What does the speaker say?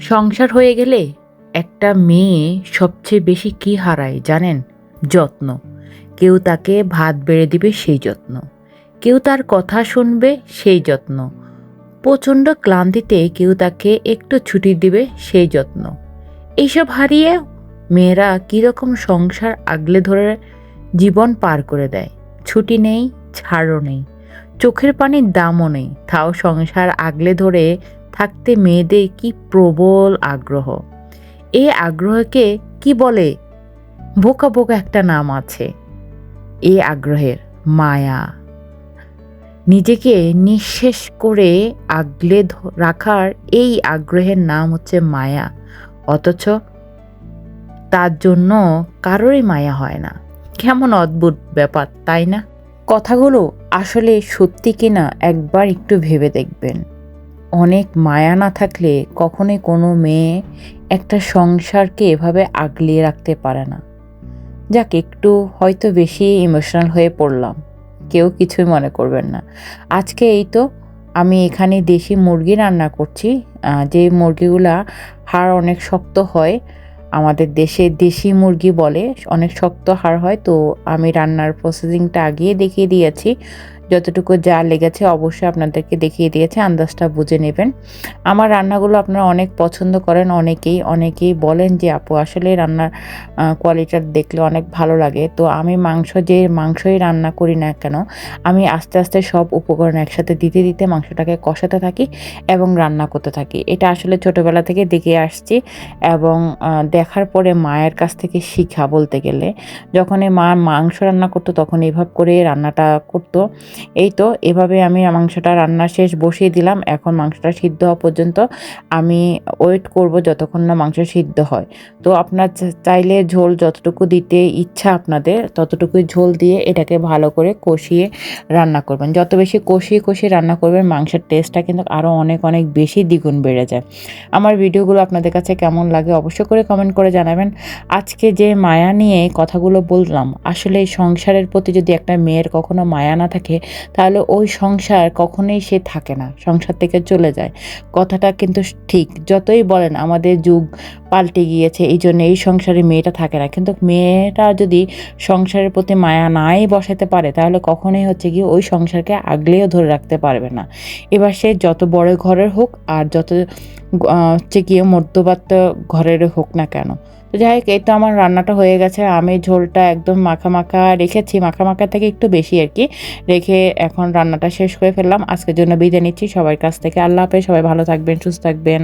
সংসার হয়ে গেলে একটা মেয়ে সবচেয়ে বেশি কি হারায় জানেন? যত্ন। কেউ তাকে ভাত বেড়ে দিবে সেই যত্ন। কেউ তার কথা শুনবে সেই যত্ন। প্রচণ্ড ক্লান্তিতে কেউ তাকে একটু ছুটি দিবে সেই যত্ন। এইসব হারিয়ে মেয়েরা কীরকম সংসার আগলে ধরে জীবন পার করে দেয়? ছুটি নেই, ছাড়ও নেই। চোখের পানির দামও নেই। তাও সংসার আগলে ধরে থাকতে মেয়েদের কি প্রবল আগ্রহ? এই আগ্রহকে কি বলে? বোকা বোকা একটা নাম আছে। এই আগ্রহের মায়া। নিজেকে নিঃশেষ করে আগলে রাখার এই আগ্রহের নাম হচ্ছে মায়া। অথচ তার জন্য কারোরই মায়া হয় না। কেমন অদ্ভুত ব্যাপার, তাই না? কথাগুলো আসলে সত্যি কিনা একবার একটু ভেবে দেখবেন। অনেক মায়া না থাকলে কখনোই কোনো মেয়ে একটা সংসারকে এভাবে আগলিয়ে রাখতে পারে না। যাক, একটু হয়তো বেশি ইমোশনাল হয়ে পড়লাম। কেউ কিছুই মনে করবেন না। আজকে এই তো, আমি এখানে দেশি মুরগি রান্না করছি। যে মুরগিগুলা হাড় অনেক শক্ত হয়, আমাদের দেশে দেশি মুরগি বলে অনেক শক্ত হাড় হয়, তো আমি রান্নার প্রসেসিংটা আগিয়ে দেখিয়ে দিয়েছি। যতটুকু যা লেগেছে অবশ্যই আপনাদেরকে দেখিয়ে দিয়েছে, আন্দাজটা বুঝে নেবেন। আমার রান্নাগুলো আপনারা অনেক পছন্দ করেন, অনেকেই অনেকেই বলেন যে, আপু, আসলে রান্নার কোয়ালিটিটা দেখলে অনেক ভালো লাগে। তো আমি মাংস যে মাংসই রান্না করি না কেন, আমি আস্তে আস্তে সব উপকরণ একসাথে দিতে দিতে মাংসটাকে কষাতে থাকি এবং রান্না করতে থাকি। এটা আসলে ছোটোবেলা থেকে দেখে আসছি এবং দেখার পরে মায়ের কাছ থেকে শিখা বলতে গেলে। যখন মা মাংস রান্না করতো তখন এভাবে করে রান্নাটা করতো। এই তো, এভাবে আমি মাংসটা রান্না শেষ বসিয়ে দিলাম। এখন মাংসটা সিদ্ধ হওয়া পর্যন্ত আমি ওয়েট করব যতক্ষণ না মাংস সিদ্ধ হয়। তো আপনার চাইলে ঝোল যতটুকু দিতে ইচ্ছা আপনাদের, ততটুকুই ঝোল দিয়ে এটাকে ভালো করে কষিয়ে রান্না করবেন। যত বেশি কষিয়ে কষিয়ে রান্না করবেন, মাংসের টেস্টটা কিন্তু আরও অনেক অনেক বেশি দ্বিগুণ বেড়ে যায়। আমার ভিডিওগুলো আপনাদের কাছে কেমন লাগে অবশ্যই করে কমেন্ট করে জানাবেন। আজকে যে মায়া নিয়ে কথাগুলো বললাম, আসলে সংসারের প্রতি যদি একটা মেয়ের কখনো মায়া না থাকে তাহলে ওই সংসার কখনোই সে থাকে না, সংসার থেকে চলে যায়। কথাটা কিন্তু ঠিক, যতই বলেন আমাদের যুগ পাল্টে গিয়েছে, এই জন্য এই সংসারে মেয়েটা থাকে না। কিন্তু মেয়েটা যদি সংসারের প্রতি মায়া নাই বসাতে পারে, তাহলে কখনোই হচ্ছে কি ওই সংসারকে আগলেও ধরে রাখতে পারবে না। এবার সে যত বড় ঘরের হোক আর যত হচ্ছে গিয়ে মধ্যবাত্ত ঘরের হোক না কেন তো যাই হোক, এই তো আমার রান্নাটা হয়ে গেছে। আমি ঝোলটা একদম মাখা মাখা রেখেছি। মাখা মাখা থেকে একটু বেশি আর কি। রেখে এখন রান্নাটা শেষ করে ফেললাম। আজকের জন্য বিদায় নিচ্ছি। সবার কাছ থেকে আল্লাহ হাফেজ। সবাই ভালো থাকবেন, সুস্থ থাকবেন।